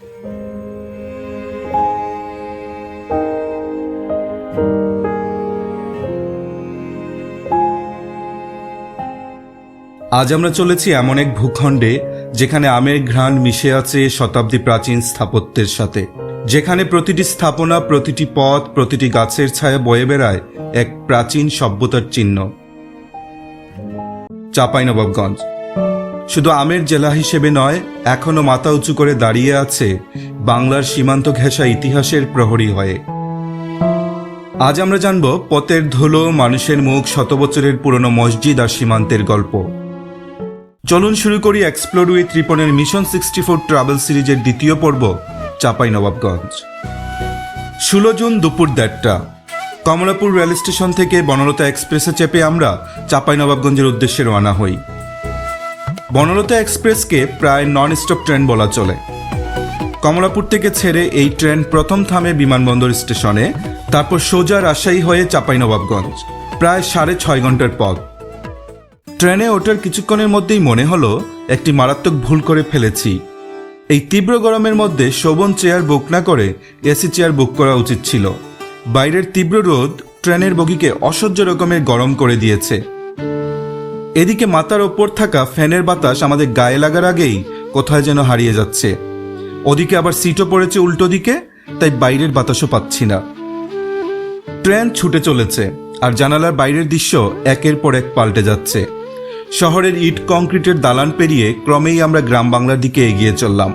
আজ আমরা চলেছি এমন এক ভূখণ্ডে যেখানে আমের ঘ্রাণ মিশে আছে শতাব্দী প্রাচীন স্থাপত্যের সাথে। যেখানে প্রতিটি স্থাপনা, প্রতিটি পথ, প্রতিটি গাছের ছায়া বয়ে বেড়ায় এক প্রাচীন সভ্যতার চিহ্ন। চাঁপাইনবাবগঞ্জ। শুধু আমের জেলা হিসেবে নয় এখনও মাথা উঁচু করে দাঁড়িয়ে আছে বাংলার সীমান্ত ঘেঁষা ইতিহাসের প্রহরী হয়ে। আজ আমরা জানব পথের ধুলো, মানুষের মুখ শত বছরের পুরনো মসজিদ আর সীমান্তের গল্প। চলুন শুরু করি এক্সপ্লোর উইথ রিপনের মিশন সিক্সটি ফোর ট্রাভেল সিরিজের দ্বিতীয় পর্ব চাপাই নবাবগঞ্জ ষোলো জুন দুপুর দেড়টা। কমলাপুর রেল স্টেশন থেকে বনলতা এক্সপ্রেসে চেপে আমরা চাপাই নবাবগঞ্জের উদ্দেশ্যে রওনা হই। বনলতা এক্সপ্রেসকে প্রায় নন স্টপ ট্রেন বলা চলে। কমলাপুর থেকে ছেড়ে এই ট্রেন প্রথম থামে বিমানবন্দর স্টেশনে, তারপর সোজা রাজশাহী হয়ে চাঁপাইনবাবগঞ্জ, প্রায় সাড়ে ছয় ঘণ্টার পথ। ট্রেনে ওঠার কিছুক্ষণের মধ্যেই মনে হলো, একটি মারাত্মক ভুল করে ফেলেছি। এই তীব্র গরমের মধ্যে শোভন চেয়ার বুক না করে এসি চেয়ার বুক করা উচিত ছিল। বাইরের তীব্র রোদ ট্রেনের বগিকে অসহ্য রকমের গরম করে দিয়েছে। এদিকে মাথার ওপর থাকা ফ্যানের বাতাস আমাদের গায়ে লাগার আগেই কোথায় যেন হারিয়ে যাচ্ছে। ওদিকে আবার সিটও পড়েছে উল্টো দিকে, তাই বাইরের বাতাসও পাচ্ছি না। ট্রেন ছুটে চলেছে, আর জানালার বাইরের দৃশ্য একের পর এক পাল্টে যাচ্ছে। শহরের ইট কংক্রিটের দালান পেরিয়ে ক্রমেই আমরা গ্রাম বাংলার দিকে এগিয়ে চললাম।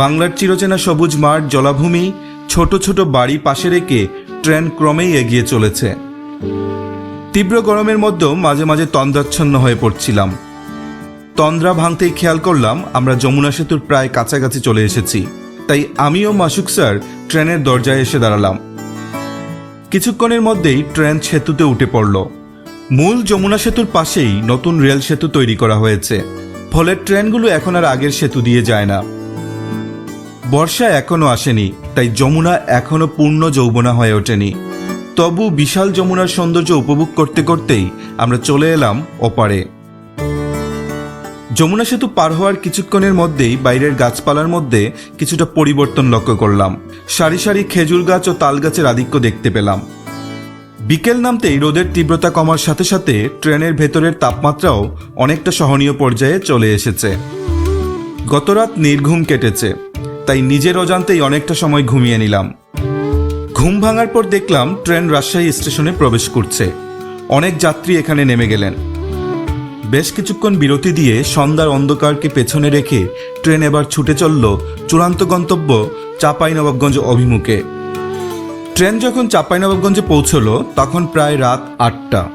বাংলার চিরচেনা সবুজ মাঠ, জলাভূমি, ছোট ছোট বাড়ি পাশে রেখে ট্রেন ক্রমেই এগিয়ে চলেছে। তীব্র গরমের মধ্যেও মাঝে মাঝে তন্দ্রাচ্ছন্ন হয়ে পড়ছিলাম। তন্দ্রা ভাঙতেই খেয়াল করলাম, আমরা যমুনা সেতুর প্রায় কাছাকাছি চলে এসেছি। তাই আমিও মাসুক স্যার ট্রেনের দরজায় এসে দাঁড়ালাম। কিছুক্ষণের মধ্যেই ট্রেন সেতুতে উঠে পড়ল। মূল যমুনা সেতুর পাশেই নতুন রেল সেতু তৈরি করা হয়েছে। ফলে ট্রেনগুলো এখন আর আগের সেতু দিয়ে যায় না। বর্ষা এখনও আসেনি, তাই যমুনা এখনও পূর্ণ যৌবনা হয়ে ওঠেনি। তবু বিশাল যমুনার সৌন্দর্য উপভোগ করতে করতেই আমরা চলে এলাম ওপারে। যমুনা সেতু পার হওয়ার কিছুক্ষণের মধ্যেই বাইরের গাছপালার মধ্যে কিছুটা পরিবর্তন লক্ষ্য করলাম। সারি সারি খেজুর গাছ ও তাল গাছের আধিক্য দেখতে পেলাম। বিকেল নামতেই রোদের তীব্রতা কমার সাথে সাথে ট্রেনের ভেতরের তাপমাত্রাও অনেকটা সহনীয় পর্যায়ে চলে এসেছে। গতরাত নির্ঘুম কেটেছে, তাই নিজের অজান্তেই অনেকটা সময় ঘুমিয়ে নিলাম। ঘুম ভাঙার পর দেখলাম ট্রেন রাজশাহী স্টেশনে প্রবেশ করছে। অনেক যাত্রী এখানে নেমে গেলেন। বেশ কিছুক্ষণ বিরতি দিয়ে সন্ধ্যার অন্ধকারকে পেছনে রেখে ট্রেন এবার ছুটে চলল চূড়ান্ত গন্তব্য চাঁপাইনবাবগঞ্জ অভিমুখে। ট্রেন যখন চাঁপাইনবাবগঞ্জে পৌঁছলো, তখন প্রায় রাত আটটা।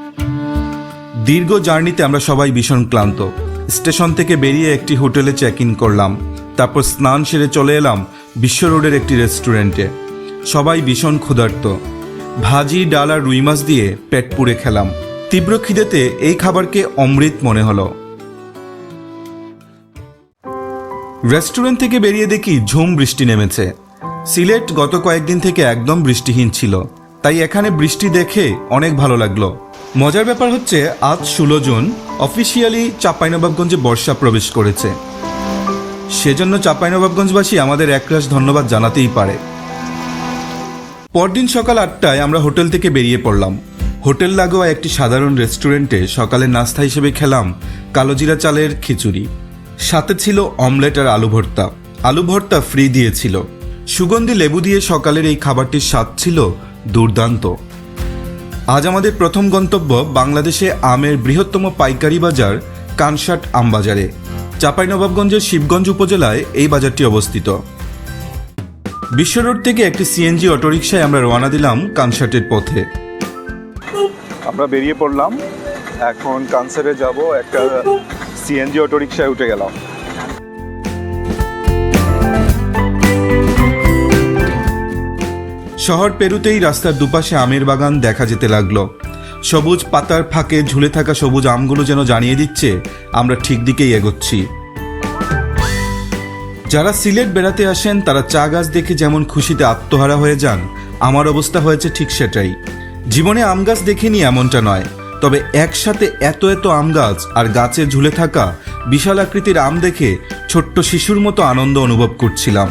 দীর্ঘ জার্নিতে আমরা সবাই ভীষণ ক্লান্ত। স্টেশন থেকে বেরিয়ে একটি হোটেলে চেক ইন করলাম। তারপর স্নান সেরে চলে এলাম বিশ্ব রোডের একটি রেস্টুরেন্টে। সবাই ভীষণ ক্ষুধার্ত। ভাজি, ডাল আর রুই মাছ দিয়ে পেট পুড়ে খেলাম। তীব্র খিদেতে এই খাবারকে অমৃত মনে হলো। রেস্টুরেন্ট থেকে বেরিয়ে দেখি ঝুম বৃষ্টি নেমেছে। সিলেট গত কয়েকদিন থেকে একদম বৃষ্টিহীন ছিল। তাই এখানে বৃষ্টি দেখে অনেক ভালো লাগল। মজার ব্যাপার হচ্ছে, আজ ষোলো জুন, অফিসিয়ালি চাঁপাইনবাবগঞ্জে বর্ষা প্রবেশ করেছে। সেজন্য চাঁপাইনবাবগঞ্জবাসী আমাদের একরাশ ধন্যবাদ জানাতেই পারে। পরদিন সকাল আটটায় আমরা হোটেল থেকে বেরিয়ে পড়লাম। হোটেল লাগোয়া একটি সাধারণ রেস্টুরেন্টে সকালের নাস্তা হিসেবে খেলাম কালোজিরা চালের খিচুড়ি। সাথে ছিল অমলেট আর আলু ভর্তা। আলু ভর্তা ফ্রি দিয়েছিল। সুগন্ধি লেবু দিয়ে সকালের এই খাবারটির স্বাদ ছিল দুর্দান্ত। আজ আমাদের প্রথম গন্তব্য বাংলাদেশে আমের বৃহত্তম পাইকারি বাজার কানসাট আমবাজারে। চাঁপাইনবাবগঞ্জের শিবগঞ্জ উপজেলায় এই বাজারটি অবস্থিত। বিশ্ব রোড থেকে একটি সিএনজি অটোরিকশায় আমরা রওনা দিলাম কানসার্টের পথে। আমরা বেরিয়ে পড়লাম। এখন কানসারে যাব একটা সিএনজি অটো রিক্সায় উঠে গেলাম। শহর পেরুতেই রাস্তার দুপাশে আমের বাগান দেখা যেতে লাগল। সবুজ পাতার ফাঁকে ঝুলে থাকা সবুজ আমগুলো যেন জানিয়ে দিচ্ছে আমরা ঠিক দিকেই এগোচ্ছি। যারা সিলেট বেড়াতে আসেন, তারা চা গাছ দেখে যেমন খুশিতে আত্মহারা হয়ে যান, আমার অবস্থা হয়েছে ঠিক সেটাই। জীবনে আম গাছ দেখিনি এমনটা নয়, তবে একসাথে এত এত আম গাছ আর গাছে ঝুলে থাকা বিশাল আকৃতির আম দেখে ছোট্ট শিশুর মতো আনন্দ অনুভব করছিলাম।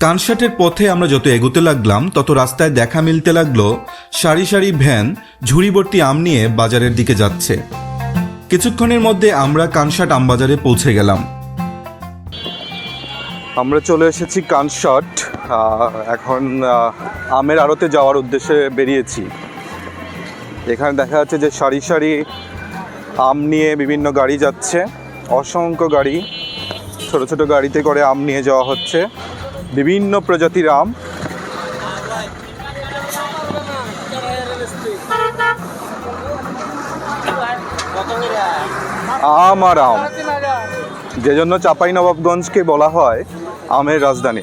কানসাটের পথে আমরা যত এগোতে লাগলাম, তত রাস্তায় দেখা মিলতে লাগল সারি সারি ভ্যান ঝুড়িভর্তি আম নিয়ে বাজারের দিকে যাচ্ছে। কিছুক্ষণের মধ্যে আমরা কানসাট আমবাজারে পৌঁছে গেলাম। আমরা চলে এসেছি কানশট এখন আমের আড়তে যাওয়ার উদ্দেশ্যে বেরিয়েছি। এখানে দেখা যাচ্ছে যে সারি সারি আম নিয়ে বিভিন্ন গাড়ি যাচ্ছে, অসংখ্য গাড়ি, ছোট ছোট গাড়িতে করে আম নিয়ে যাওয়া হচ্ছে, বিভিন্ন প্রজাতির আম। আম আর আম যে জন্য চাপাই নবাবগঞ্জকে বলা হয় আমের রাজধানী।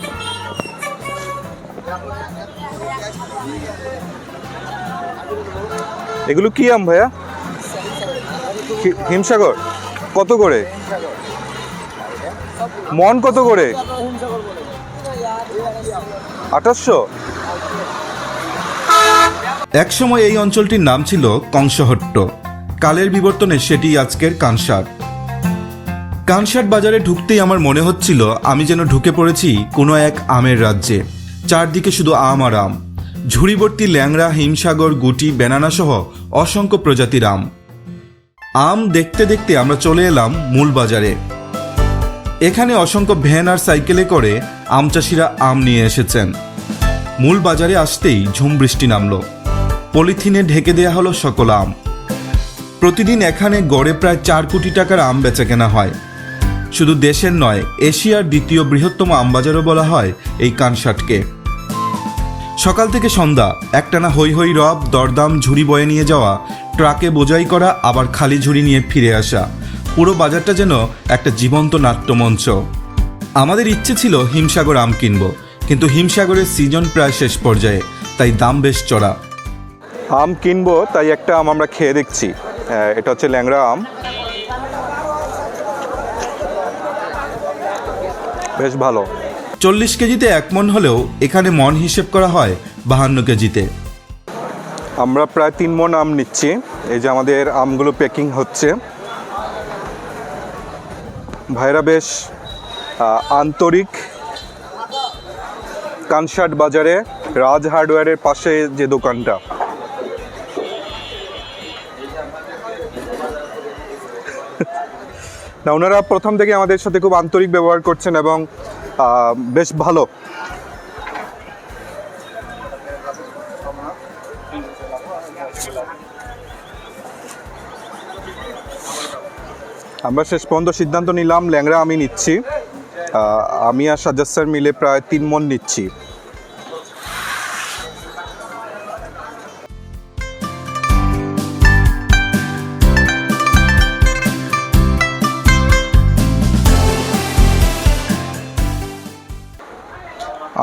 এগুলো কি আম ভাইয়া? হিমসাগর। কত করে? মন কত করে? আঠাশশো একসময় এই অঞ্চলটির নাম ছিল কংসহট্ট কালের বিবর্তনে সেটি আজকের কানসাট কানসাট বাজারে ঢুকতেই আমার মনে হচ্ছিল আমি যেন ঢুকে পড়েছি কোনো এক আমের রাজ্যে। চারদিকে শুধু আম আর আম। ঝুড়িভর্তি ল্যাংড়া, হিমসাগর, গুটি বেনানা সহ অসংখ্য প্রজাতির আম। আম দেখতে দেখতে আমরা চলে এলাম মূল বাজারে। এখানে অসংখ্য ভ্যান আর সাইকেলে করে আম চাষিরা আম নিয়ে এসেছেন। মূল বাজারে আসতেই ঝুম বৃষ্টি নামল। পলিথিনে ঢেকে দেয়া হলো সকল আম। প্রতিদিন এখানে গড়ে প্রায় চার কোটি টাকার আম বেচা কেনা হয়। শুধু দেশের নয়, এশিয়ার দ্বিতীয় বৃহত্তম আমবাজারও বলা হয় এই কানসাটকে। সকাল থেকে সন্ধ্যা, একটানা হৈ হৈ রব, দরদাম, ঝুড়ি বয়ে নিয়ে যাওয়া, ট্রাকে বোঝাই করা, আবার খালি ঝুড়ি নিয়ে ফিরে আসা। পুরো বাজারটা যেন একটা জীবন্ত নাট্যমঞ্চ। আমাদের ইচ্ছে ছিল হিমসাগর আম কিনব, কিন্তু হিমসাগরের সিজন প্রায় শেষ পর্যায়ে, তাই দাম বেশ চড়া। আম কিনবো, তাই একটা আম আমরা খেয়ে দেখছি। এটা হচ্ছে ল্যাংড়া আম। বেশ ভালো। চল্লিশ কেজিতে এক মন হলেও এখানে মন হিসেব করা হয় বাহান্ন কেজিতে। আমরা প্রায় তিন মন আম নিচ্ছি। এই যে আমাদের আমগুলো প্যাকিং হচ্ছে। ভাইরা বেশ আন্তরিক কানসাট বাজারে রাজ হার্ডওয়্যারের পাশে যে দোকানটা। না, ওনারা প্রথম থেকে আমাদের সাথে খুব আন্তরিক ব্যবহার করছেন এবং বেশ ভালো। আমরা শেষ পর্যন্ত সিদ্ধান্ত নিলাম, ল্যাংড়া আমি নিচ্ছি। আমি আর সাজ্জাদ মিলে প্রায় তিন মন নিচ্ছি।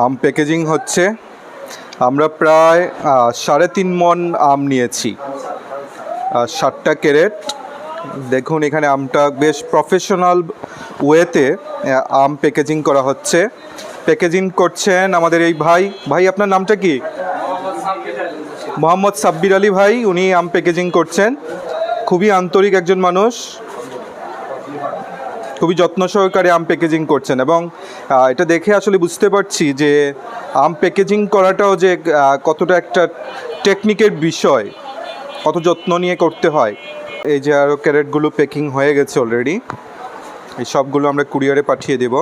আম প্যাকেজিং হচ্ছে। আমরা প্রায় সাড়ে তিন মন আম নিয়েছি। ষাটটা ক্যারেট। দেখুন এখানে আমটা বেশ প্রফেশনাল ওয়েতে আম প্যাকেজিং করা হচ্ছে। প্যাকেজিং করছেন আমাদের এই ভাই। ভাই, আপনার নামটা কি? মোহাম্মদ সাব্বির আলী ভাই, উনি আম প্যাকেজিং করছেন। খুবই আন্তরিক একজন মানুষ। খুবই যত্ন সহকারে আম প্যাকেজিং করছেন এবং এটা দেখে আসলে বুঝতে পারছি যে আম প্যাকেজিং করাটাও যে কতটা একটা টেকনিকের বিষয়, কত যত্ন নিয়ে করতে হয়। এই যে আরও ক্যারেটগুলো প্যাকিং হয়ে গেছে অলরেডি এই সবগুলো আমরা কুরিয়ারে পাঠিয়ে দেব।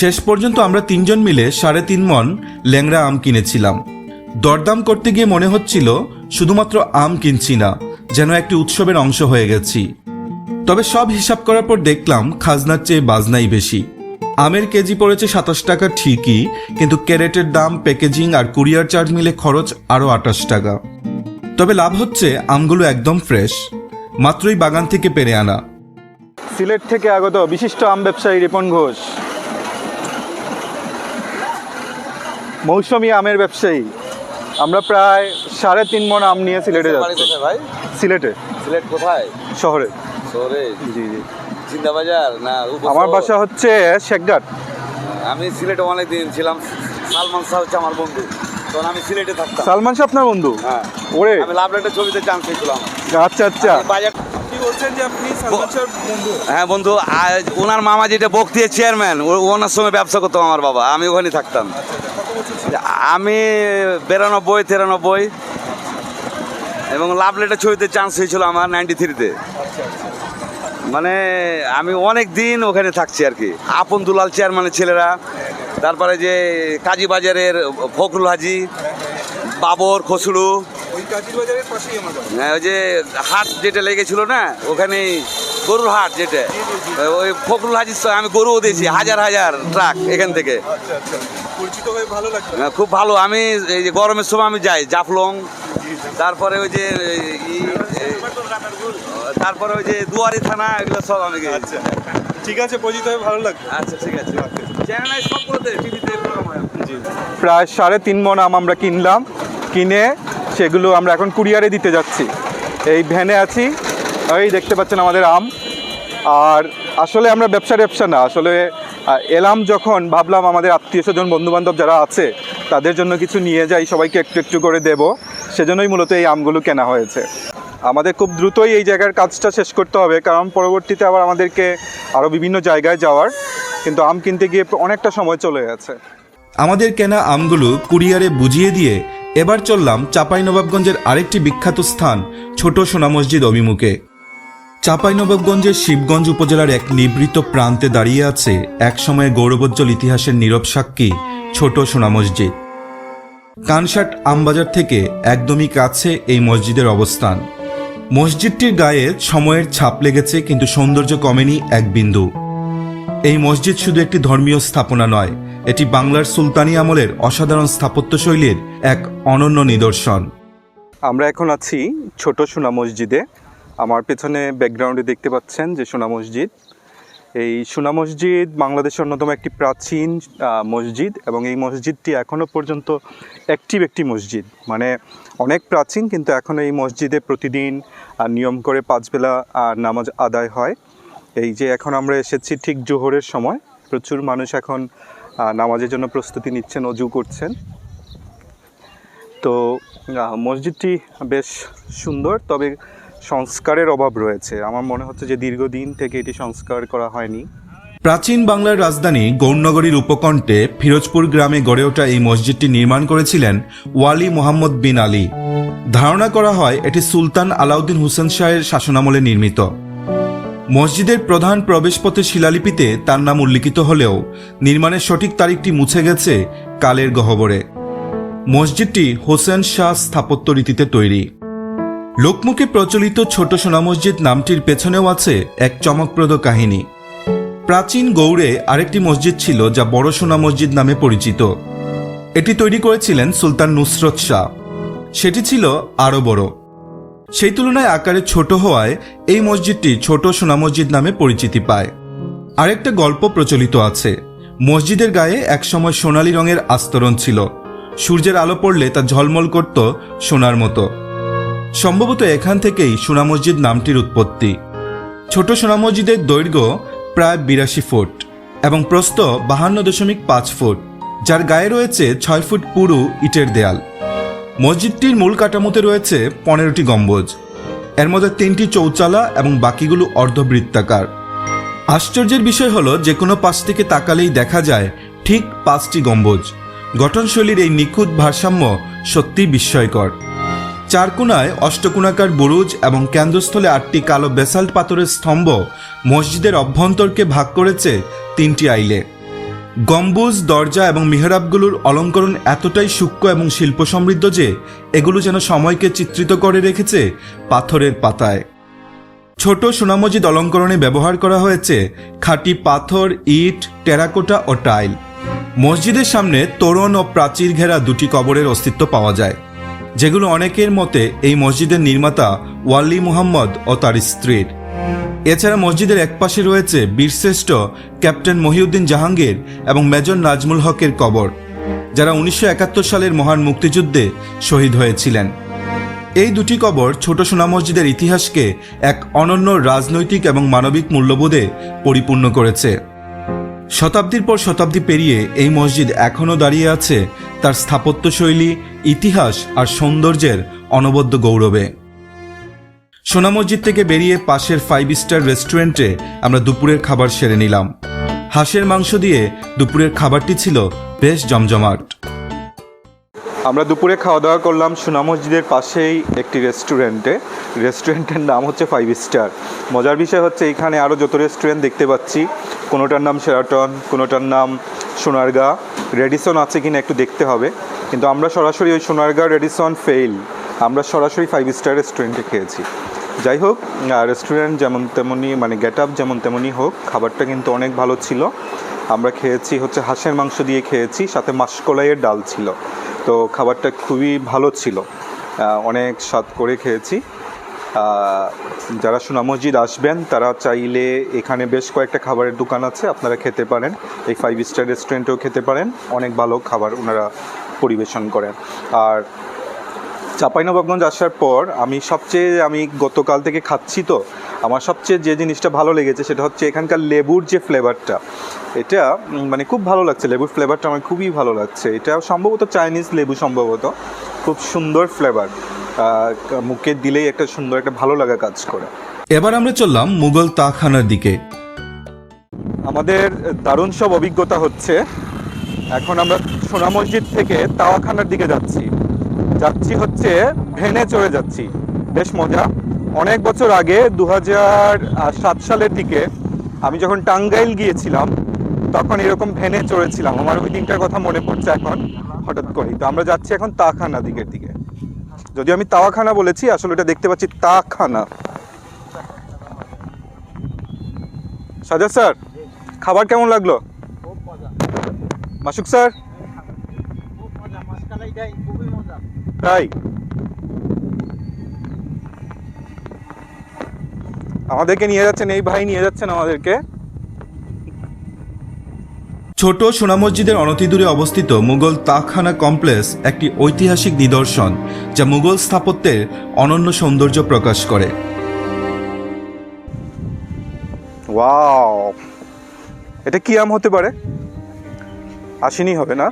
শেষ পর্যন্ত আমরা তিনজন মিলে সাড়ে তিন মন ল্যাংড়া আম কিনেছিলাম। দরদাম করতে গিয়ে মনে হচ্ছিল, শুধুমাত্র আম কিনছি না, যেন একটি উৎসবের অংশ হয়ে গেছি। তবে সব হিসাব করার পর দেখলাম খাজনার চেয়ে বাজনাই বেশি। আমের কেজি পড়েছে সাতাশ টাকা ঠিকই কিন্তু ক্যারেটের দাম প্যাকেজিং আর কুরিয়ার চার্জ মিলে খরচ আরও আটাশ টাকা। তবে লাভ হচ্ছে আমগুলো একদম ফ্রেশ মাত্রই বাগান থেকে পেরে আনা। সিলেট থেকে আগত বিশিষ্ট আম ব্যবসায়ী রিপন ঘোষ। মৌসুমী আমের ব্যবসায়ী। আমরা প্রায় সাড়ে তিন মন আম নিয়ে সিলেটে যাচ্ছি। ভাই? সিলেটে। সিলেট কোথায়? শহরে। শহরে? জি জি জিন্দাবাজার না আমার বাসা হচ্ছে শেখঘাট আমি সিলেটে অনেক দিন ছিলাম। সালমান শাহ হচ্ছে আমার বন্ধু। তখন আমি সিলেটে থাকতাম। সালমান শাহ আপনার বন্ধু? হ্যাঁ। ওরে। আমি লাভ লেটার ছবিতে চান্স পেয়েছিলাম। আচ্ছা আচ্ছা। বাজার বলছেন যে আপনি সালমান শাহর বন্ধু? হ্যাঁ বন্ধু ওনার মামা যেটা বক্তিয়া চেয়ারম্যান ওনার সঙ্গে ব্যবসা করতাম আমার বাবা। আমি ওখানে থাকতাম। কত বছর ছিল আমি বিরানব্বই তিরানব্বই। এবং লাভ লেটার ছবিতে চান্স হয়েছিল আমার নাইনটি থ্রিতে মানে আমি অনেক দিন ওখানে থাকছি আর কি। আপন দুলাল চেয়ারম্যানের ছেলেরা তারপরে যে কাজী বাজারের ফখরুল হাজি বাবর খসড়ু হ্যাঁ, ওই যে হাট যেটা লেগেছিল না ওখানে গরুর হাট যেটা। ওই ফখরুল হাজির সঙ্গে আমি গরুও দিয়েছি হাজার হাজার ট্রাক এখান থেকে। হ্যাঁ, খুব ভালো। আমি এই যে গরমের সময় আমি যাই জাফলং। তারপরে ওই যে তারপরে ওই যে দুয়ারি থানা এগুলো সব আমি আচ্ছা। ঠিক আছে পরিচিত হয়ে ভালো লাগছে আচ্ছা ঠিক আছে চ্যানেল সবগুলোতে টিভিতে প্রোগ্রাম প্রায় সাড়ে তিন মন আম আমরা কিনলাম কিনে সেগুলো আমরা এখন কুরিয়ারে দিতে যাচ্ছি। এই ভ্যানে আছি এই দেখতে পাচ্ছেন আমাদের আম। আর আসলে আমরা ব্যবসা ব্যবসা না আসলে এলাম যখন ভাবলাম আমাদের আত্মীয় স্বজন বন্ধুবান্ধব যারা আছে তাদের জন্য কিছু নিয়ে যাই সবাইকে একটু একটু করে দেব। সেজন্যই মূলত এই আমগুলো কেনা হয়েছে। আমাদের খুব দ্রুতই এই জায়গার কাজটা শেষ করতে হবে, কারণ পরবর্তীতে আবার আমাদেরকে আরও বিভিন্ন জায়গায় যাওয়ার, কিন্তু আম কিনতে গিয়ে অনেকটা সময় চলে গেছে। আমাদের কেনা আমগুলো কুরিয়ারে বুঝিয়ে দিয়ে এবার চললাম চাঁপাইনবাবগঞ্জের আরেকটি বিখ্যাত স্থান, ছোট সোনা মসজিদ অভিমুখে। চাঁপাইনবাবগঞ্জের শিবগঞ্জ উপজেলার এক নিবৃত প্রান্তে দাঁড়িয়ে আছে একসময়ে গৌরবোজ্জ্বল ইতিহাসের নীরব সাক্ষী ছোট সোনা মসজিদ। কানসাট আমবাজার থেকে একদমই কাছে এই মসজিদের অবস্থান। মসজিদটির গায়ে সময়ের ছাপ লেগেছে কিন্তু সৌন্দর্য কমেনি এক বিন্দু। এই মসজিদ শুধু একটি ধর্মীয় স্থাপনা নয়, এটি বাংলার সুলতানি আমলের অসাধারণ স্থাপত্যশৈলীর এক অনন্য নিদর্শন। আমরা এখন আছি ছোট সোনা মসজিদে। আমার পেছনে ব্যাকগ্রাউন্ডে দেখতে পাচ্ছেন যে সোনা মসজিদ। এই সোনা মসজিদ বাংলাদেশের অন্যতম একটি প্রাচীন মসজিদ এবং এই মসজিদটি এখনও পর্যন্ত অ্যাক্টিভ একটি মসজিদ। মানে অনেক প্রাচীন কিন্তু এখন এই মসজিদে প্রতিদিন নিয়ম করে পাঁচবেলা নামাজ আদায় হয়। এই যে এখন আমরা এসেছি ঠিক জোহরের সময়। প্রচুর মানুষ এখন নামাজের জন্য প্রস্তুতি নিচ্ছেন, অজু করছেন। তো মসজিদটি বেশ সুন্দর। তবে সংস্কারের অভাব রয়েছে। আমার মনে হচ্ছে যে দীর্ঘদিন থেকে এটি সংস্কার করা হয়নি। প্রাচীন বাংলার রাজধানী গৌরনগরীর উপকণ্ঠে ফিরোজপুর গ্রামে গড়ে ওঠা এই মসজিদটি নির্মাণ করেছিলেন ওয়ালি মোহাম্মদ বিন আলী। ধারণা করা হয়, এটি সুলতান আলাউদ্দিন হুসেন শাহের শাসনামলে নির্মিত। মসজিদের প্রধান প্রবেশপথের শিলালিপিতে তার নাম উল্লিখিত হলেও নির্মাণের সঠিক তারিখটি মুছে গেছে কালের গহ্বরে। মসজিদটি হোসেন শাহ স্থাপত্য রীতিতে তৈরি। লোকমুখে প্রচলিত ছোট সোনা মসজিদ নামটির পেছনেও আছে এক চমকপ্রদ কাহিনী। প্রাচীন গৌড়ে আরেকটি মসজিদ ছিল যা বড় সোনা মসজিদ নামে পরিচিত। এটি তৈরি করেছিলেন সুলতান নুসরত শাহ। সেটি ছিল আরও বড়। সেই তুলনায় আকারে ছোট হওয়ায় এই মসজিদটি ছোট সোনা মসজিদ নামে পরিচিতি পায়। আরেকটা গল্প প্রচলিত আছে। মসজিদের গায়ে একসময় সোনালী রঙের আস্তরণ ছিল। সূর্যের আলো পড়লে তা ঝলমল করত সোনার মতো। সম্ভবত এখান থেকেই সোনা মসজিদ নামটির উৎপত্তি। ছোট সোনা মসজিদের দৈর্ঘ্য প্রায় বিরাশি ফুট এবং প্রস্থ বাহান্ন দশমিক পাঁচ ফুট, যার গায়ে রয়েছে ছয় ফুট পুরু ইটের দেয়াল। মসজিদটির মূল কাঠামোতে রয়েছে পনেরোটি গম্বুজ। এর মধ্যে তিনটি চৌচালা এবং বাকিগুলো অর্ধবৃত্তাকার। আশ্চর্যের বিষয় হলো যে কোনো পাশ থেকে তাকালেই দেখা যায় ঠিক পাঁচটি গম্বুজ। গঠনশৈলীর এই নিখুঁত ভারসাম্য সত্যি বিস্ময়কর। চারকোনায় অষ্টকোণাকার বুরুজ এবং কেন্দ্রস্থলে আটটি কালো বেসাল্ট পাথরের স্তম্ভ মসজিদের অভ্যন্তরকে ভাগ করেছে তিনটি আইলে। গম্বুজ, দরজা এবং মিহরাবগুলোর অলঙ্করণ এতটাই সূক্ষ্ম এবং শিল্প সমৃদ্ধ যে এগুলো যেন সময়কে চিত্রিত করে রেখেছে পাথরের পাতায়। ছোট সোনামসজিদ অলঙ্করণে ব্যবহার করা হয়েছে খাঁটি পাথর, ইট, টেরাকোটা ও টাইল। মসজিদের সামনে তোরণ ও প্রাচীর ঘেরা দুটি কবরের অস্তিত্ব পাওয়া যায়। যেগুলো অনেকের মতে এই মসজিদের নির্মাতা ওয়াল্লি মুহাম্মদ ও তার স্ত্রীর। এছাড়া মসজিদের একপাশে রয়েছে বীরশ্রেষ্ঠ ক্যাপ্টেন মহিউদ্দিন জাহাঙ্গীর এবং মেজর নাজমুল হকের কবর, যারা উনিশশো একাত্তর সালের মহান মুক্তিযুদ্ধে শহীদ হয়েছিলেন। এই দুটি কবর ছোট সোনা মসজিদের ইতিহাসকে এক অনন্য রাজনৈতিক এবং মানবিক মূল্যবোধে পরিপূর্ণ করেছে। শতাব্দীর পর শতাব্দী পেরিয়ে এই মসজিদ এখনও দাঁড়িয়ে আছে তার স্থাপত্যশৈলী, ইতিহাস আর সৌন্দর্যের অনবদ্য গৌরবে। সোনা মসজিদ থেকে বেরিয়ে পাশের ফাইভ স্টার রেস্টুরেন্টে আমরা দুপুরের খাবার সেরে নিলাম। হাঁসের মাংস দিয়ে দুপুরের খাবারটি ছিল বেশ জমজমাট। আমরা দুপুরে খাওয়া দাওয়া করলাম সুনা মসজিদের পাশেই একটি রেস্টুরেন্টে। রেস্টুরেন্টের নাম হচ্ছে ফাইভ স্টার মজার বিষয় হচ্ছে এখানে আরও যত রেস্টুরেন্ট দেখতে পাচ্ছি, কোনোটার নাম সেরাটন কোনোটার নাম সোনারগা রেডিসন আছে কিনা একটু দেখতে হবে। কিন্তু আমরা সরাসরি ওই সোনারগা রেডিসন ফেইল আমরা সরাসরি ফাইভ স্টার রেস্টুরেন্টে খেয়েছি। যাই হোক রেস্টুরেন্ট যেমন তেমনই মানে গেট আপ যেমন তেমনই হোক, খাবারটা কিন্তু অনেক ভালো ছিল। আমরা খেয়েছি হচ্ছে হাঁসের মাংস দিয়ে খেয়েছি, সাথে মাসকলাইয়ের ডাল ছিল। তো খাবারটা খুবই ভালো ছিল। অনেক স্বাদ করে খেয়েছি। যারা সোনা মসজিদ আসবেন, তারা চাইলে এখানে বেশ কয়েকটা খাবারের দোকান আছে, আপনারা খেতে পারেন। এই ফাইভ স্টার রেস্টুরেন্টেও খেতে পারেন। অনেক ভালো খাবার ওনারা পরিবেশন করেন। আর চাঁপাইনবাবগঞ্জ আসার পর আমি সবচেয়ে আমি গতকাল থেকে খাচ্ছি তো আমার সবচেয়ে যে জিনিসটা ভালো লেগেছে সেটা হচ্ছে এখানকার লেবুর যে ফ্লেভারটা এটা মানে খুব ভালো লাগছে লেবুর ফ্লেভারটা আমার খুবই ভালো লাগছে। এটা সম্ভবত চাইনিজ লেবু সম্ভবত খুব সুন্দর ফ্লেভার মুখে দিলেই একটা সুন্দর একটা ভালো লাগা কাজ করে। এবার আমরা চললাম মুঘল তাখানার দিকে। আমাদের দারুণ সব অভিজ্ঞতা হচ্ছে এখন আমরা সোনা মসজিদ থেকে তাওয়াখানার দিকে যাচ্ছি। যাচ্ছি হচ্ছে ভেনে চড়ে যাচ্ছি। বেশ মজা। অনেক বছর আগে দু সাত সালের দিকে আমি যখন টাঙ্গাইল গিয়েছিলাম তখন এরকম ভেনে চড়েছিলাম। আমার ওই দিনটার কথা মনে পড়ছে এখন হঠাৎ করেই। তো আমরা যাচ্ছি এখন তাখানা দিকের দিকে। যদি আমি তাওয়াখানা বলেছি আসলে এটা দেখতে পাচ্ছি তাখানা। সাজা স্যার খাবার কেমন লাগল? মাসুক স্যার? তাই আমাদেরকে নিয়ে যাচ্ছেন এই ভাই নিয়ে যাচ্ছেন আমাদেরকে। ছোট সোনা মসজিদের অনতিদূরে অবস্থিত মুঘল তাখানা কমপ্লেক্স একটি ঐতিহাসিক নিদর্শন যা মুঘল স্থাপত্যের অনন্য সৌন্দর্য প্রকাশ করে। ওয়াও। এটা কি আম হতে পারে? আসেনি হবে না?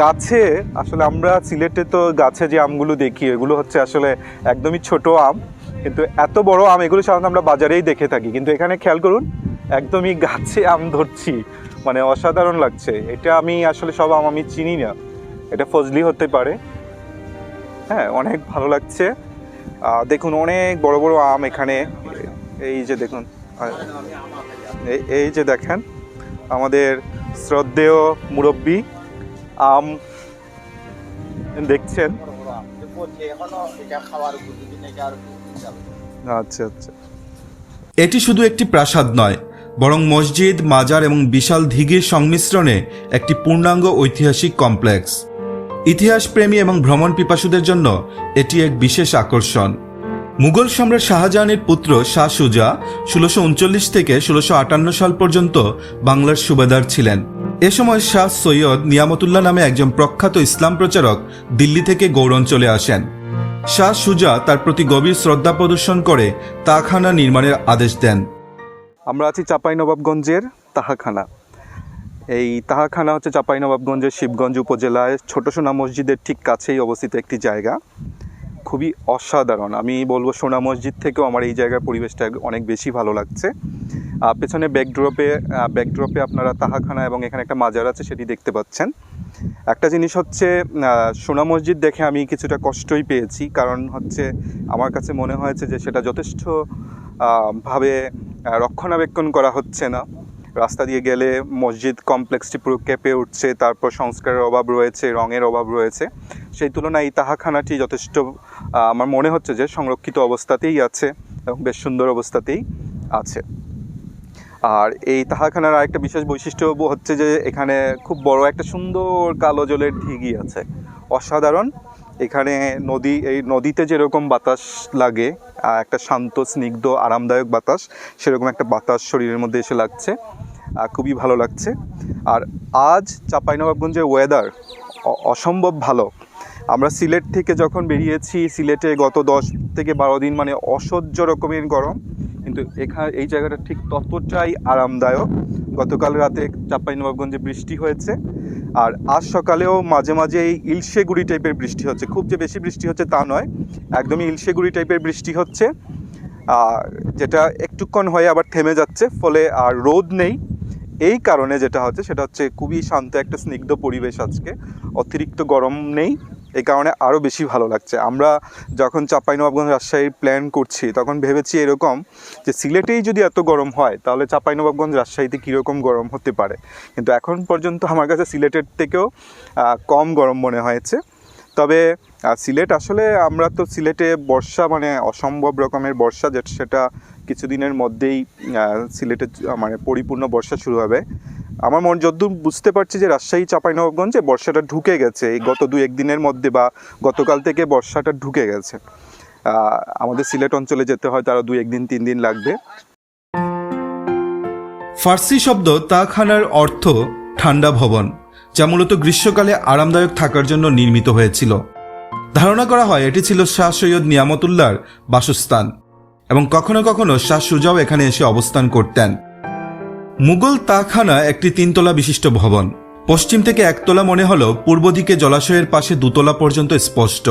গাছে, আসলে আমরা সিলেটে তো গাছে যে আমগুলো দেখি, এগুলো হচ্ছে আসলে একদমই ছোট আম। কিন্তু এত বড় আম, এগুলো সাধারণত আমরা বাজারেই দেখে থাকি। কিন্তু এখানে খেয়াল করুন, একদমই গাছে আম ধরছি। মানে অসাধারণ লাগছে। এটা আমি আসলে সব আম আমি চিনি না। এটা ফজলি হতে পারে। হ্যাঁ অনেক ভালো লাগছে। দেখুন, অনেক বড় বড় আম এখানে। এই যে দেখুন এই যে দেখেন, আমাদের শ্রদ্ধেয় মুরব্বী। আম দেখছেন? আচ্ছা আচ্ছা। এটি শুধু একটি প্রাসাদ নয়, বরং মসজিদ, মাজার এবং বিশাল দিঘির সংমিশ্রণে একটি পূর্ণাঙ্গ ঐতিহাসিক কমপ্লেক্স। ইতিহাস প্রেমী এবং ভ্রমণ পিপাসুদের জন্য এটি এক বিশেষ আকর্ষণ। মুঘল সম্রাট শাহজাহানের পুত্র শাহ সুজা ষোলোশো উনচল্লিশ থেকে ষোলোশো আটান্ন সাল পর্যন্ত বাংলার সুবেদার ছিলেন। এ সময় শাহ সৈয়দ নিয়ামতুল্লাহ নামে একজন প্রখ্যাত ইসলাম প্রচারক দিল্লি থেকে গৌড়ঞ্চলে আসেন। শাহ সুজা তার প্রতি গভীর শ্রদ্ধা প্রদর্শন করে তাখানা নির্মাণের আদেশ দেন। আমরা আছি চাঁপাইনবাবগঞ্জের তাহাখানা। এই তাহাখানা হচ্ছে চাঁপাইনবাবগঞ্জের শিবগঞ্জ উপজেলায় ছোট সোনা মসজিদের ঠিক কাছেই অবস্থিত একটি জায়গা। খুবই অসাধারণ। আমি বলব সোনা মসজিদ থেকেও আমার এই জায়গার পরিবেশটা অনেক বেশি ভালো লাগছে। পেছনে ব্যাকড্রপে ব্যাকড্রপে আপনারা তাহাখানা এবং এখানে একটা মাজার আছে, সেটি দেখতে পাচ্ছেন। একটা জিনিস হচ্ছে সোনা মসজিদ দেখে আমি কিছুটা কষ্টই পেয়েছি। কারণ হচ্ছে, আমার কাছে মনে হয়েছে যে সেটা যথেষ্ট ভাবে রক্ষণাবেক্ষণ করা হচ্ছে না। রাস্তা দিয়ে গেলে মসজিদ কমপ্লেক্সটি পুরো কেঁপে উঠছে, তারপর সংস্কারের অভাব রয়েছে, রঙের অভাব রয়েছে। সেই তুলনায় এই তাহাখানাটি যথেষ্ট আমার মনে হচ্ছে যে সংরক্ষিত অবস্থাতেই আছে এবং বেশ সুন্দর অবস্থাতেই আছে। আর এই তাহাখানার আরেকটা বিশেষ বৈশিষ্ট্য হচ্ছে যে এখানে খুব বড় একটা সুন্দর কালো জলের ঢিঘি আছে। অসাধারণ। এখানে নদী, এই নদীতে যেরকম বাতাস লাগে একটা শান্ত, স্নিগ্ধ, আরামদায়ক বাতাস, সেরকম একটা বাতাস শরীরের মধ্যে এসে লাগছে খুবই ভালো লাগছে। আর আজ চাঁপাইনবাবগঞ্জের ওয়েদার অসম্ভব ভালো। আমরা সিলেট থেকে যখন বেরিয়েছি, সিলেটে গত দশ থেকে বারো দিন মানে অসহ্য রকমের গরম। কিন্তু এখানে এই জায়গাটা ঠিক ততটাই আরামদায়ক। গতকাল রাতে চাঁপাইনবাবগঞ্জে বৃষ্টি হয়েছে। আর আজ সকালেও মাঝে মাঝে এই ইলশেগুড়ি টাইপের বৃষ্টি হচ্ছে। খুব যে বেশি বৃষ্টি হচ্ছে তা নয়, একদমই ইলশেগুড়ি টাইপের বৃষ্টি হচ্ছে। যেটা একটুক্ষণ হয়ে আবার থেমে যাচ্ছে, ফলে আর রোদ নেই। এই কারণে যেটা হচ্ছে, সেটা হচ্ছে খুবই শান্ত একটা স্নিগ্ধ পরিবেশ আজকে। অতিরিক্ত গরম নেই। এই কারণে আরও বেশি ভালো লাগছে। আমরা যখন চাঁপাইনবাবগঞ্জ রাজশাহীর প্ল্যান করছি, তখন ভেবেছি এরকম যে সিলেটেই যদি এত গরম হয়, তাহলে চাঁপাইনবাবগঞ্জ রাজশাহীতে কীরকম গরম হতে পারে? কিন্তু এখন পর্যন্ত আমার কাছে সিলেটের থেকেও কম গরম মনে হয়েছে। তবে সিলেট আসলে আমরা তো সিলেটে বর্ষা মানে অসম্ভব রকমের বর্ষা যেটা সেটা কিছুদিনের মধ্যেই আহ, সিলেটে মানে পরিপূর্ণ বর্ষা শুরু হবে। আমার মন যদ্দূর বুঝতে পারছি যে রাজশাহী চাঁপাইনবাবগঞ্জে বর্ষাটা ঢুকে গেছে। এই গত দু একদিনের মধ্যে বা গতকাল থেকে বর্ষাটা ঢুকে গেছে। আমাদের সিলেট অঞ্চলে যেতে হয় তারা দুই একদিন তিন দিন লাগবে। ফার্সি শব্দ তাখানার অর্থ ঠান্ডা ভবন যা মূলত গ্রীষ্মকালে আরামদায়ক থাকার জন্য নির্মিত হয়েছিল। ধারণা করা হয় এটি ছিল শাহ সৈয়দ নিয়ামতুল্লাহর বাসস্থান। এবং কখনো কখনো শাহ সুজাও এখানে এসে অবস্থান করতেন। মুঘল তাখানা একটি তিনতলা বিশিষ্ট ভবন। পশ্চিম থেকে একতলা মনে হলেও পূর্ব দিকে জলাশয়ের পাশে দুতলা পর্যন্ত স্পষ্ট।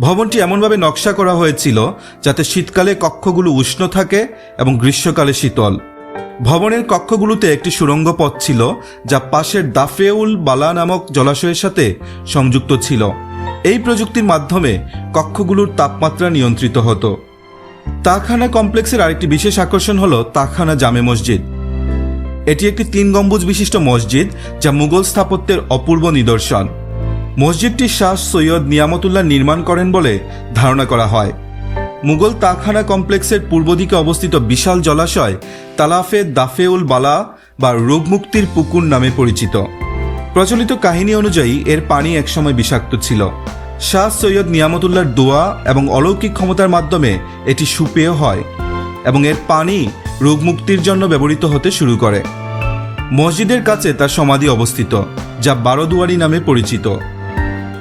ভবনটি এমনভাবে নকশা করা হয়েছিল যাতে শীতকালে কক্ষগুলো উষ্ণ থাকে এবং গ্রীষ্মকালে শীতল। ভবনের কক্ষগুলোতে একটি সুড়ঙ্গ পথ ছিল যা পাশের দাফেউল বালা নামক জলাশয়ের সাথে সংযুক্ত ছিল। এই প্রযুক্তির মাধ্যমে কক্ষগুলোর তাপমাত্রা নিয়ন্ত্রিত হতো। তাখানা কমপ্লেক্সের আরেকটি বিশেষ আকর্ষণ হল তাখানা জামে মসজিদ। এটি একটি তিন গম্বুজ বিশিষ্ট মসজিদ যা মুঘল স্থাপত্যের অপূর্ব নিদর্শন। মসজিদটি শাহ সৈয়দ নিয়ামতুল্লাহ নির্মাণ করেন বলে ধারণা করা হয়। মুঘল তাখানা কমপ্লেক্সের পূর্ব দিকে অবস্থিত বিশাল জলাশয় তালাফে দাফেউল বালা বা রোগমুক্তির পুকুর নামে পরিচিত। প্রচলিত কাহিনী অনুযায়ী এর পানি একসময় বিষাক্ত ছিল। শাহ সৈয়দ নিয়ামতুল্লাহর দোয়া এবং অলৌকিক ক্ষমতার মাধ্যমে এটি সুপেয় হয় এবং এর পানি রোগমুক্তির জন্য ব্যবহৃত হতে শুরু করে। মসজিদের কাছে তার সমাধি অবস্থিত, যা বারোদুয়ারি নামে পরিচিত।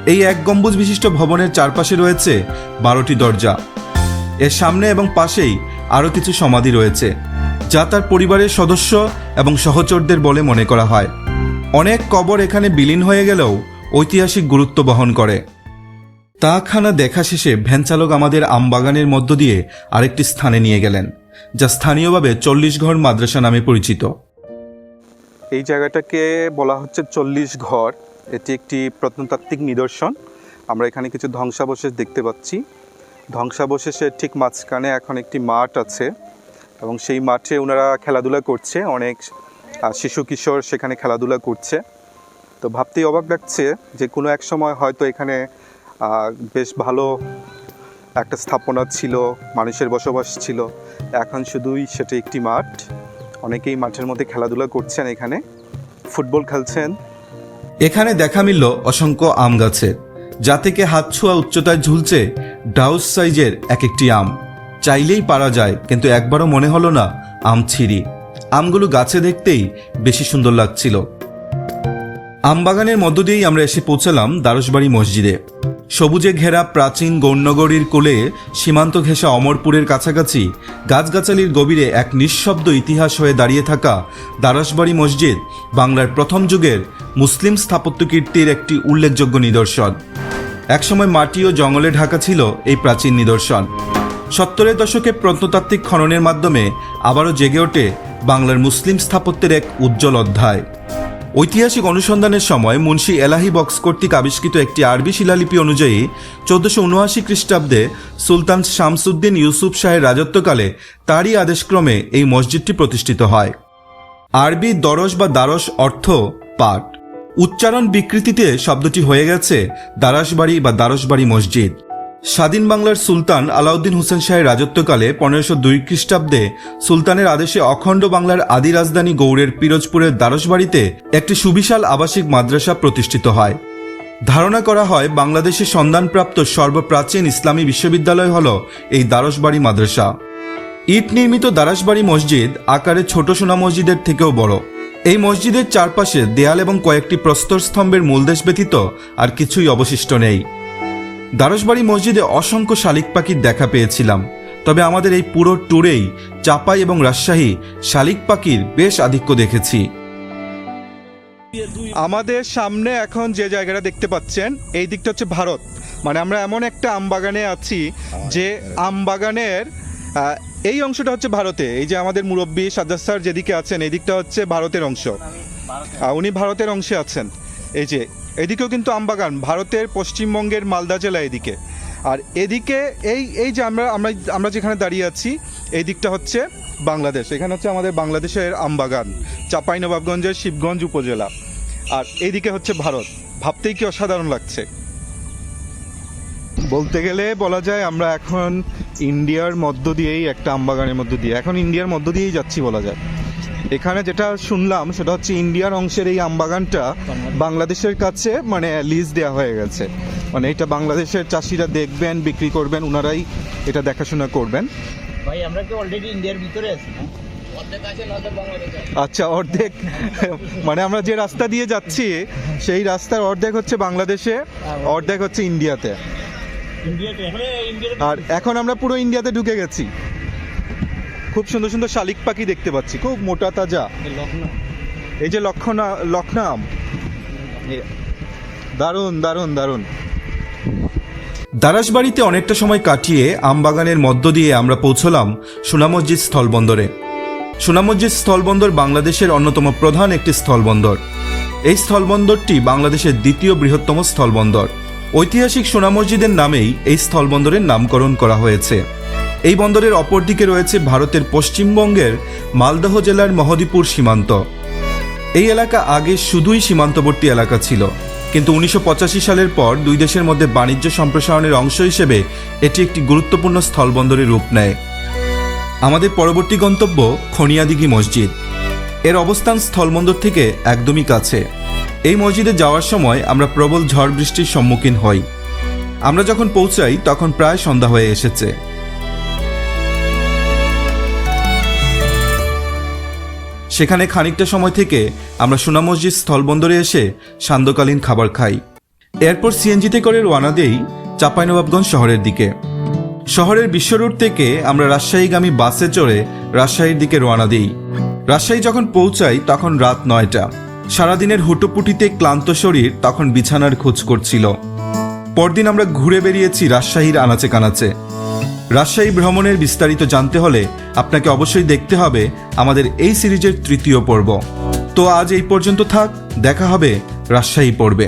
এই এক গম্বুজ বিশিষ্ট ভবনের চারপাশে রয়েছে বারোটি দরজা। এর সামনে এবং পাশেই আরও কিছু সমাধি রয়েছে, যা তার পরিবারের সদস্য এবং সহচরদের বলে মনে করা হয়। অনেক কবর এখানে বিলীন হয়ে গেলেও ঐতিহাসিক গুরুত্ব বহন করে। তাখানা দেখা শেষে ভ্যান চালক আমাদের আমবাগানের মধ্য দিয়ে আরেকটি স্থানে নিয়ে গেলেন, যা স্থানীয়ভাবে চল্লিশ ঘর মাদ্রাসা নামে পরিচিত। এই জায়গাটাকে বলা হচ্ছে চল্লিশ ঘর এটি একটি প্রত্নতাত্ত্বিক নিদর্শন। আমরা এখানে কিছু ধ্বংসাবশেষ দেখতে পাচ্ছি। ধ্বংসাবশেষের ঠিক মাঝখানে এখন একটি মাঠ আছে এবং সেই মাঠে ওনারা খেলাধুলা করছে। অনেক শিশু কিশোর সেখানে খেলাধুলা করছে। তো ভাবতেই অবাক লাগছে যে কোনো এক সময় হয়তো এখানে বেশ ভালো একটা স্থাপনা ছিল, মানুষের বসবাস ছিল। এখন শুধুই সেটা একটি মাঠ। অনেকেই মাঠের মধ্যে খেলাধুলা করছেন এখানে। ফুটবল খেলছেন। এখানে দেখা মিলল অসংখ্য আম গাছের যা থেকে হাত ছোঁয়া উচ্চতায় ঝুলছে, ডাউস সাইজের এক একটি আম। চাইলেই পারা যায়, কিন্তু একবারও মনে হলো না, আম ছিঁড়ি। আমগুলো গাছে দেখতেই বেশি সুন্দর লাগছিল। আমবাগানের মধ্য দিয়েই আমরা এসে পৌঁছালাম দ্বারসবাড়ি মসজিদে। সবুজে ঘেরা প্রাচীন গৌরনগরীর কোলে সীমান্ত ঘেঁষা অমরপুরের কাছাকাছি গাছগাছালির গভীরে এক নিঃশব্দ ইতিহাস হয়ে দাঁড়িয়ে থাকা দ্বারসবাড়ি মসজিদ বাংলার প্রথম যুগের মুসলিম স্থাপত্য কীর্তির একটি উল্লেখযোগ্য নিদর্শন। একসময় মাটি ও জঙ্গলে ঢাকা ছিল এই প্রাচীন নিদর্শন। সত্তরের দশকে প্রত্নতাত্ত্বিক খননের মাধ্যমে আবারও জেগে ওঠে বাংলার মুসলিম স্থাপত্যের এক উজ্জ্বল অধ্যায়। ঐতিহাসিক অনুসন্ধানের সময় মুন্সি এলাহি বক্স কর্তৃক আবিষ্কৃত একটি আরবি শিলালিপি অনুযায়ী চোদ্দশো উনআশি খ্রিস্টাব্দে সুলতান শামসুদ্দিন ইউসুফ শাহের রাজত্বকালে তারই আদেশক্রমে এই মসজিদটি প্রতিষ্ঠিত হয়। আরবি দরস বা দ্বারস অর্থ পাট। উচ্চারণ বিকৃতিতে শব্দটি হয়ে গেছে, দারাসবাড়ি বা দ্বারসবাড়ি মসজিদ। স্বাধীন বাংলার সুলতান আলাউদ্দিন হোসেন শাহের রাজত্বকালে পনেরোশো দুই খ্রিস্টাব্দে সুলতানের আদেশে অখণ্ড বাংলার আদি রাজধানী গৌড়ের পিরোজপুরের দ্বারসবাড়িতে একটি সুবিশাল আবাসিক মাদ্রাসা প্রতিষ্ঠিত হয়। ধারণা করা হয়, বাংলাদেশে সন্ধানপ্রাপ্ত সর্বপ্রাচীন ইসলামী বিশ্ববিদ্যালয় হল এই দ্বারসবাড়ি মাদ্রাসা। ইট নির্মিত দারাসবাড়ি মসজিদ আকারে ছোট সোনা মসজিদের থেকেও বড়। এই মসজিদের চারপাশে দেয়াল এবং কয়েকটি প্রস্তর স্তম্ভের মূলদেশ ব্যতীত আর কিছুই অবশিষ্ট নেই। দ্বারসবাড়ি মসজিদে অসংখ্য শালিক পাখির দেখা পেয়েছিলাম। তবে আমাদের এই পুরো ট্যুরেই চাপাই এবং রাজশাহী শালিক পাখির বেশ আধিক্য দেখেছি। আমাদের সামনে এখন যে জায়গাটা দেখতে পাচ্ছেন, এই দিকটা হচ্ছে ভারত। মানে আমরা এমন একটা আম বাগানে আছি যে আম বাগানের এই অংশটা হচ্ছে ভারতে। এই যে আমাদের মুরব্বী সাজ্জাদ স্যার যেদিকে আছেন, এই দিকটা হচ্ছে ভারতের অংশ। উনি ভারতের অংশে আছেন। এই যে এদিকেও কিন্তু আমবাগান, ভারতের পশ্চিমবঙ্গের মালদা জেলা এদিকে। আর এদিকে এই এই যে আমরা আমরা আমরা যেখানে দাঁড়িয়ে আছি, এই দিকটা হচ্ছে বাংলাদেশ। এখানে হচ্ছে আমাদের বাংলাদেশের আমবাগান, চাঁপাইনবাবগঞ্জের শিবগঞ্জ উপজেলা। আর এইদিকে হচ্ছে ভারত। ভাবতেই কি অসাধারণ লাগছে। বলতে গেলে বলা যায় আমরা এখন ইন্ডিয়ার মধ্য দিয়েই একটা আমবাগানের মধ্য দিয়ে, এখন ইন্ডিয়ার মধ্য দিয়েই যাচ্ছি বলা যায়। এখানে যেটা শুনলাম সেটা হচ্ছে ইন্ডিয়ার অংশের এই আমবাগানটা বাংলাদেশের কাছে মানে লিজ দেওয়া হয়ে গেছে। মানে এটা বাংলাদেশের চাষিরা দেখবেন বিক্রি করবেন ওনারাই এটা দেখাশোনা করবেন। ভাই আমরা কি অলরেডি ইন্ডিয়ার ভিতরে আছি আচ্ছা অর্ধেক। মানে আমরা যে রাস্তা দিয়ে যাচ্ছি সেই রাস্তার অর্ধেক হচ্ছে বাংলাদেশে অর্ধেক হচ্ছে ইন্ডিয়াতে আর এখন আমরা পুরো ইন্ডিয়াতে ঢুকে গেছি। খুব সুন্দর সুন্দর শালিক পাখি দেখতে পাচ্ছি। খুব মোটা তাজা। এই যে লক্ষণা লখনাম দারুণ দারুণ দারুণ। দারাসবাড়িতে অনেকটা সময় কাটিয়ে আমবাগানের মধ্য দিয়ে আমরা পৌঁছলাম সোনামসজিদ স্থলবন্দরে। সোনামসজিদ স্থলবন্দর বাংলাদেশের অন্যতম প্রধান একটি স্থলবন্দর। এই স্থলবন্দরটি বাংলাদেশের দ্বিতীয় বৃহত্তম স্থলবন্দর। ঐতিহাসিক সোনা মসজিদের নামেই এই স্থলবন্দরের নামকরণ করা হয়েছে। এই বন্দরের অপরদিকে রয়েছে ভারতের পশ্চিমবঙ্গের মালদহ জেলার মহদীপুর সীমান্ত। এই এলাকা আগে শুধুই সীমান্তবর্তী এলাকা ছিল, কিন্তু উনিশশো পঁচাশি সালের পর দুই দেশের মধ্যে বাণিজ্য সম্প্রসারণের অংশ হিসেবে এটি একটি গুরুত্বপূর্ণ স্থলবন্দরের রূপ নেয়। আমাদের পরবর্তী গন্তব্য খনিয়াদিঘি মসজিদ। এর অবস্থান স্থলবন্দর থেকে একদমই কাছে। এই মসজিদে যাওয়ার সময় আমরা প্রবল ঝড় বৃষ্টির সম্মুখীন হই। আমরা যখন পৌঁছাই তখন প্রায় সন্ধ্যা হয়ে এসেছে। সেখানে খানিকটা সময় থেকে আমরা সোনা মসজিদ স্থলবন্দরে এসে সান্ধ্যকালীন খাবার খাই। এরপর সিএনজিতে করে রওনা দেই চাঁপাইনবাবগঞ্জ শহরের দিকে। শহরের বিশ্ব রোড থেকে আমরা রাজশাহীগামী বাসে চড়ে রাজশাহীর দিকে রওনা দিই। রাজশাহী যখন পৌঁছাই তখন রাত নয়টা। সারাদিনের হুটোপুটিতে ক্লান্ত শরীর তখন বিছানার খোঁজ করছিল। পরদিন আমরা ঘুরে বেরিয়েছি রাজশাহীর আনাচে কানাচে। রাজশাহী ভ্রমণের বিস্তারিত জানতে হলে আপনাকে অবশ্যই দেখতে হবে আমাদের এই সিরিজের তৃতীয় পর্ব। তো আজ এই পর্যন্ত থাক, দেখা হবে রাজশাহী পর্বে।